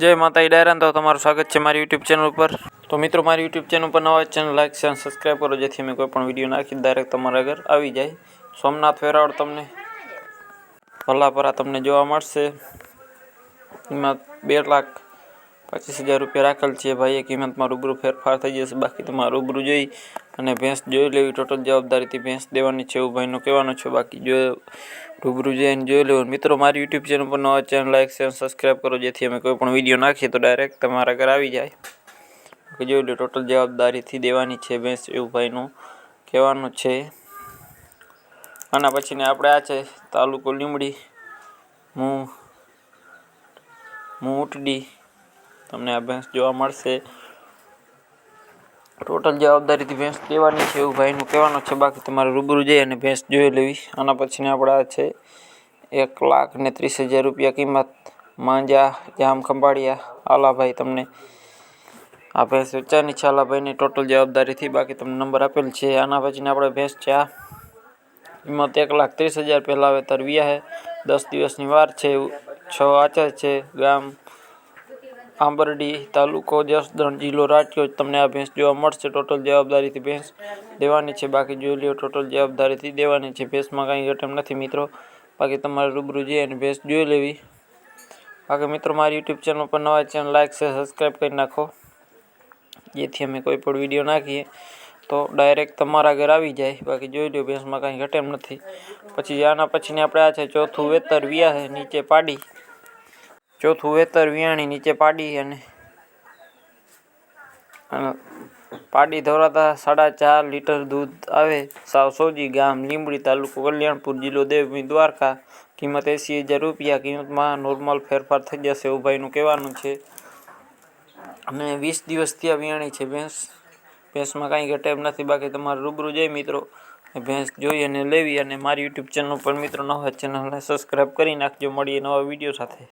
જય માતા ડાયરાન તો તમારું સ્વાગત છે મારી યુટ્યુબ ચેનલ ઉપર. તો મિત્રો, મારી યુટ્યુબ ચેનલ ઉપર નવા ચેનલ લાઈક શેર સબસ્ક્રાઈબ કરો, જેથી અમે કોઈ પણ વીડિયો નાખી ડાયરેક્ટ તમારા ઘર આવી જાય. સોમનાથ વેરાવળ તમને ભલાપરા તમને જોવા મળશે. એમાં બે લાખ પચીસ હજાર રૂપિયા રાખેલ છે ભાઈએ કિંમતમાં રૂબરૂ ફેરફાર થઈ જશે. બાકી તમારે રૂબરૂ જોઈ અને ભેંસ જોઈ લેવી. ટોટલ જવાબદારીથી ભેંસ દેવાની છે એવું ભાઈનું કહેવાનું છે. બાકી જો રૂબરૂ જઈને જોઈ લેવું. મિત્રો, મારી યુટ્યુબ ચેનલ પર નવા ચેનલ લાઈક શેર સબસ્ક્રાઈબ કરો. જેથી અમે કોઈ પણ વીડિયો નાખીએ તો ડાયરેક્ટ તમારા ઘર આવી જાય. જોઈ લો ટોટલ જવાબદારીથી દેવાની છે ભેંસ એવું ભાઈનું કહેવાનું છે. આના પછીને આપણે આ છે તાલુકો લીમડી હું મૂટડી તમને આ ભેંસ જોવા મળશે. ટોટલ જવાબદારીથી ભેંસ દેવાની છે એવું ભાઈનું કહેવાનું છે. બાકી તમારે રૂબરૂ જઈ અને ભેંસ જોઈ લેવી. આના પછીને આપણે આ છે એક લાખ ને ત્રીસ હજાર રૂપિયા કિંમત. માંજા, જામ ખંભાળિયા, આલાભાઈ તમને આ ભેંસ વેચાની છે. આલાભાઈની ટોટલ જવાબદારીથી બાકી તમને નંબર આપેલ છે. આના પછીને આપણે ભેંસ છે આ. કિંમત એક લાખ ત્રીસ હજાર પહેલાં હવે તરવિયા છે દસ દિવસની વાર છે. છ આચર છે. ગામ આંબરડી તાલુકો જસદણ જિલ્લો રાજકોટ તમને આ ભેંસ જોવા મળશે. ટોટલ જવાબદારીથી ભેંસ દેવાની છે. બાકી જોઈ લ્યો ટોટલ જવાબદારીથી દેવાની છે. ભેંસમાં કાંઈ ઘટમ નથી મિત્રો. બાકી તમારે રૂબરૂ જઈએ અને ભેંસ જોઈ લેવી. બાકી મિત્રો, મારી યુટ્યુબ ચેનલ પર નવા ચેનલ લાઇક છે સબસ્ક્રાઈબ કરી નાખો. જેથી અમે કોઈ પણ વીડિયો નાખીએ તો ડાયરેક્ટ તમારા ઘર આવી જાય. બાકી જોઈ લો ભેંસમાં કાંઈ ઘટેમ નથી. પછી આના પછીની આપણે આ છે ચોથું વેતર વ્યા નીચે પાડી. ચોથું વેતર વિયાણી નીચે પાડી અને પાડી ધોરાતા સાડા ચાર લીટર દૂધ આવે. સાવ સોજી ગામ, લીંબડી તાલુકો કલ્યાણપુર જિલ્લો દેવભૂમિ, દ્વારકા. કિંમત એંસી હજાર રૂપિયા. કિંમતમાં નોર્મલ ફેરફાર થઈ જશે ઉભાઈનું કહેવાનું છે. અને વીસ દિવસ ત્યાં વિયાણી છે ભેંસ. ભેંસમાં કાંઈ ઘટે એમ નથી. બાકી તમારે રૂબરૂ જઈ મિત્રો ભેંસ જોઈ અને લેવી. અને મારી યુટ્યુબ ચેનલ પર મિત્રો નવા ચેનલને સબસ્ક્રાઈબ કરી નાખજો. મળીએ નવા વીડિયો સાથે.